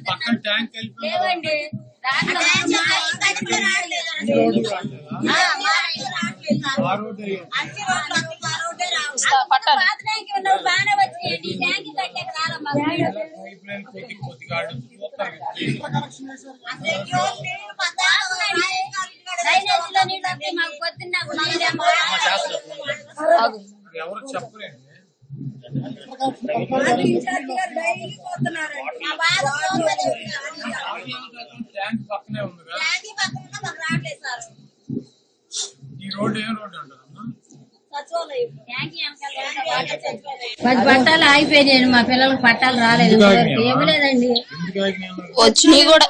పక్కన ట్యాంక్ లేవండి మాకు పొద్దున్న ఎవరు చెప్పలేండి ట్యాంక్ పక్కనే ఉంది కదా ఈ రోడ్డు ఏ రోడ్డు అంటారమ్మా? ట్యాంక్ వెనకాల పది పట్టాలు ఆగిపోయినాయండి మా పిల్లలకు పట్టాలు రాలేదు? ఇవ్వలేదండి అన్నారు? వచ్చినాయి కూడా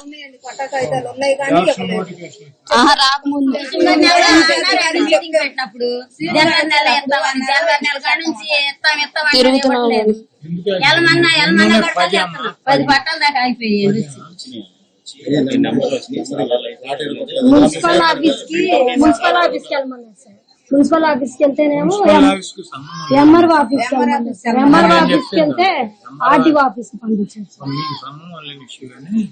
రాకముందు. పెట్టినప్పుడు. జనవరి నెల ఇస్తామని జనవరి నెల కాడ నుంచి ఇస్తాం తిరుగుతున్నాం. ఎలమన్నా ఎలమన్నా పది పట్టాల దాకా అయిపోయాయి మున్సిపల్ ఆఫీస్కి మున్సిపల్ ఆఫీస్కి వెళ్ళమన్నారు సార్. మున్సిపల్ ఆఫీస్కి వెళ్తేనేమో ఎంఆర్ఓ ఆఫీస్ ఎంఆర్ఓ ఆఫీస్కి వెళ్తే ఆర్టీఓ ఆఫీస్కి పంపించారు సార్ మీకు సంబంధం లేని ఇష్యూ కానీ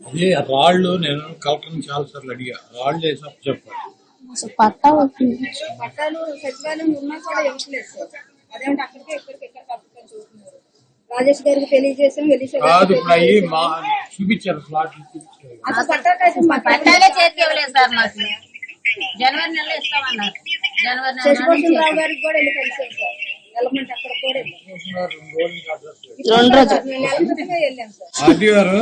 అదే రాళ్ళు నేను కలెక్టర్ని చాలా సార్లు అడిగా. రాళ్ళు వేసి అప్పు చెప్పాలి అసలు పట్టా వచ్చింది పట్టాలు సచివాలయం ఉన్నా కూడా ఇవ్వట్లేదు సార్. అదేంటి అక్కడికి ఇక్కడికి ఎక్కడికి అప్పటికని చూస్తున్నారు. రాజేష్ గారికి తెలియజేసాం వెలిసా కాదు ఇప్పుడు అయ్యి మా చూపించారు ప్లాట్లు చూపించారు. అసలు పట్టాకైతే మాకు పట్టాలే చేతికి ఇవ్వలేదు సార్ మాకు. జనవరి నెలలో ఇస్తామన్నారు. జనవరి నెల శశిభూషణ్ రావు గారికి కూడా వెళ్ళి కలిసాం సార్. వెళ్ళమంటే అక్కడ కూడా వెళ్ళాం. చూస్తున్నారు, రెండు రోజుల. రెండు నెల క్రితమే వెళ్ళాం సార్. ఆర్టీ గారు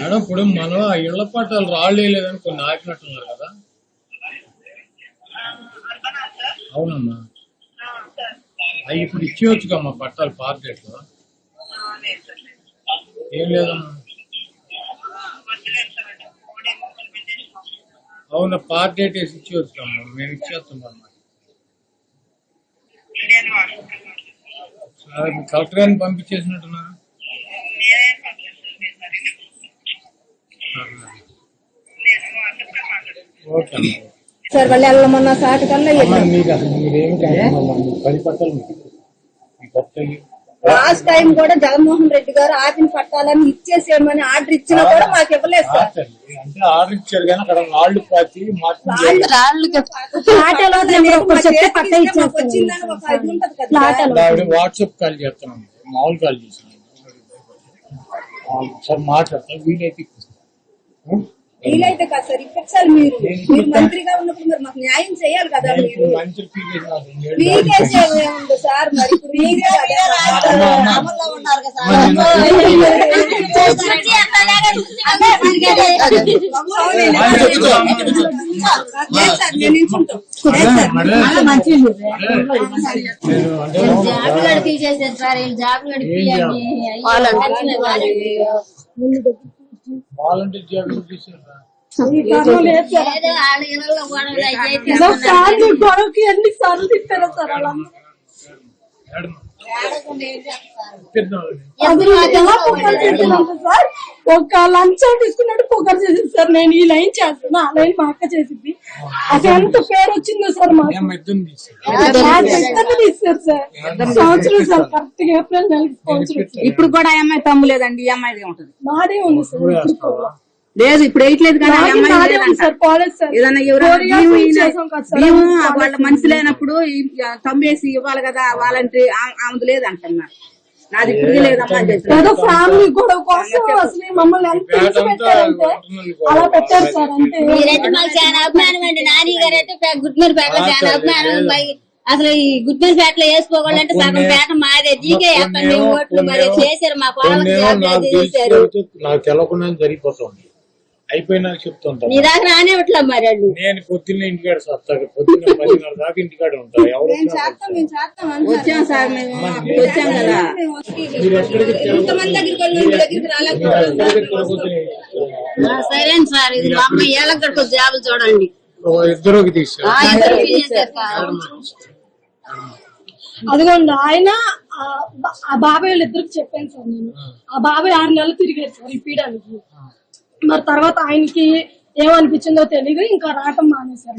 మేడం ఇప్పుడు మనం ఆ ఇళ్ళ పట్టాలు రాళ్ళు కొన్ని ఆపినట్టున్నారు కదా? అవునమ్మా. అవి ఇప్పుడు ఇచ్చేయచ్చు మా పట్టాలు పార్ట్ డేట్లో ఏం లేదమ్మా. అవునా పార్ట్ డేట్ వేసి ఇచ్చేవచ్చు అమ్మా. మేము ఇచ్చేస్తాం అమ్మా. సరే కలెక్టర్ గారిని పంపించేసినట్టున్నారు ఓకే అమ్మా సార్ వెళ్ళమన్న సాటి కల్లా మీకు అసలు మీరేమి పది పట్టాలు లాస్ట్ టైం కూడా జగన్మోహన్ రెడ్డి గారు ఆపిన పట్టాలని ఇచ్చేసేయమని ఆర్డర్ ఇచ్చినా కూడా మాకు ఇవ్వలేదు సార్. అంటే ఆర్డర్ ఇచ్చారు కానీ అక్కడ రాళ్ళు పాతి వాట్సాప్ కాల్ చేస్తున్నాను మామూలు కాల్ చేసాను సార్. మాట్లాడతా వీలైతే. వీలైతే కాదు సార్ ఇప్పించాలి మీరు మీరు మంత్రిగా ఉన్నప్పుడు మరి మాకు న్యాయం చేయాలి కదా మీరు? మీకేసే ఉంది సార్ మరి? మీరే జాబ్ గడి తీసేసారు సార్. జాబ్ వాలంటీర్ జాబ్ తీసారా ఏదో ఆడ ఇళ్ళలో గొడవలు అయ్యాయి సార్ మీ గొడవకి ఎన్ని సార్లు తిప్పారో సార్ అలా సార్ ఒక లంచం తీసుకున్నట్టు పొగరు చేసింది సార్. నేను ఈ లైన్ చేస్తున్నా ఆ లైన్ మా అక్క చేసింది. అసలు ఎంత పేరు వచ్చిందో సార్ మాకు. ఏం ఇద్దరిని తీసారు నాకు ఇద్దరిని తీస్తారు సార్. సంవత్సరం సార్ కరెక్ట్గా ఏప్రిల్ నెలకి సంవత్సరం సార్. ఇప్పుడు కూడా అమ్మాయి తమ్ము లేదండి ఈ ఉంటుంది. మాదే ఉంది సార్ లేదు ఇప్పుడు వేయట్లేదు కానీ వాళ్ళ మనిషి లేనప్పుడు తమ్మేసి ఇవ్వాలి కదా వాలంటరీ ఆమెది లేదంటున్నారు. నాది ఇప్పుడు లేదమ్మా అని చెప్పారు. ఏదో ఫ్యామిలీ గొడవ కోసం అసలు మమ్మల్ని ఎంత హింస పెట్టారంటే అలా పెట్టారు సార్ అంతే. మీరైతే మాకు చాలా అభిమానం అండి. నాని గారు అయితే గుడ్మీర పేటలో చాలా అభిమానం. అసలు ఈ గుడ్మీర పేటలో వేసుకోవాలంటే సగం పేట మాదే. దీకే మేము ఓట్లు మరి చేశారు మా నాకు చేశారు. నాకు తెలవకుండా జరిగిపోతుంది. అయిపోయినాక చెప్తుంటాను నీ దాకా రానే ఉట్లా మరి నేను పొద్దున్నే ఇంటికాడ వస్తాను పొద్దున్న పదిన్నర దాకా ఇంటికాడ ఉంటాను ఎవరు. వచ్చాం సార్ మేము. వచ్చాం కదా. సరే సార్ ఇది మా చూడండి. ఇద్దరుకి తీసారు సార్. అదిగోండి ఆయన ఆ బాబాయ్ వాళ్ళిద్దరికి చెప్పాను సార్ నేను. ఆ. బాబాయ్ ఆరు నెలలు తిరిగారు సార్ ఇప్పించడానికి మరి తర్వాత ఆయనకి ఏమనిపించిందో తెలియదు ఇంకా రావటం మానేశారు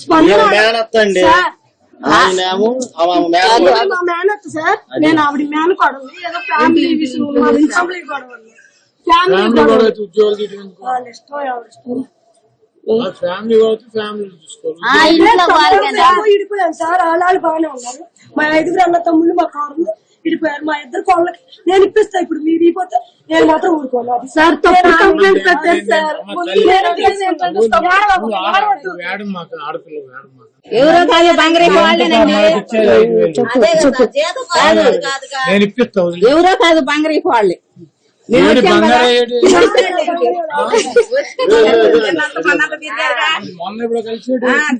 స్పందన సార్, మా మేనత్త సార్. నేను ఆవిడ మేనకోడలు ఏదో ఫ్యామిలీ విషయం ఫ్యామిలీ గొడవ ఫ్యామిలీ ఫ్యామిలీ గొడవ. ఇష్టం ఎవరి చూసుకోవాలి. సార్ వాళ్ళు బాగానే ఉన్నారు. మా ఐదుగురు అన్న తమ్ముళ్ళు మా కారు ఇడిపోయారు మా ఇద్దరు కోళ్ళకి నేను ఇప్పిస్తా ఇప్పుడు. మీరు ఇపోతే నేను మాత్రం ఊరుకోను. అది సార్ కంప్లైంట్ పెట్టారు సార్. మాకు ఎవరో కాదు బంగారం వాళ్ళేనండి. ఎవరో కాదు బంగారం వాళ్ళే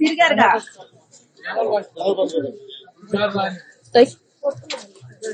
తిరిగారుగా.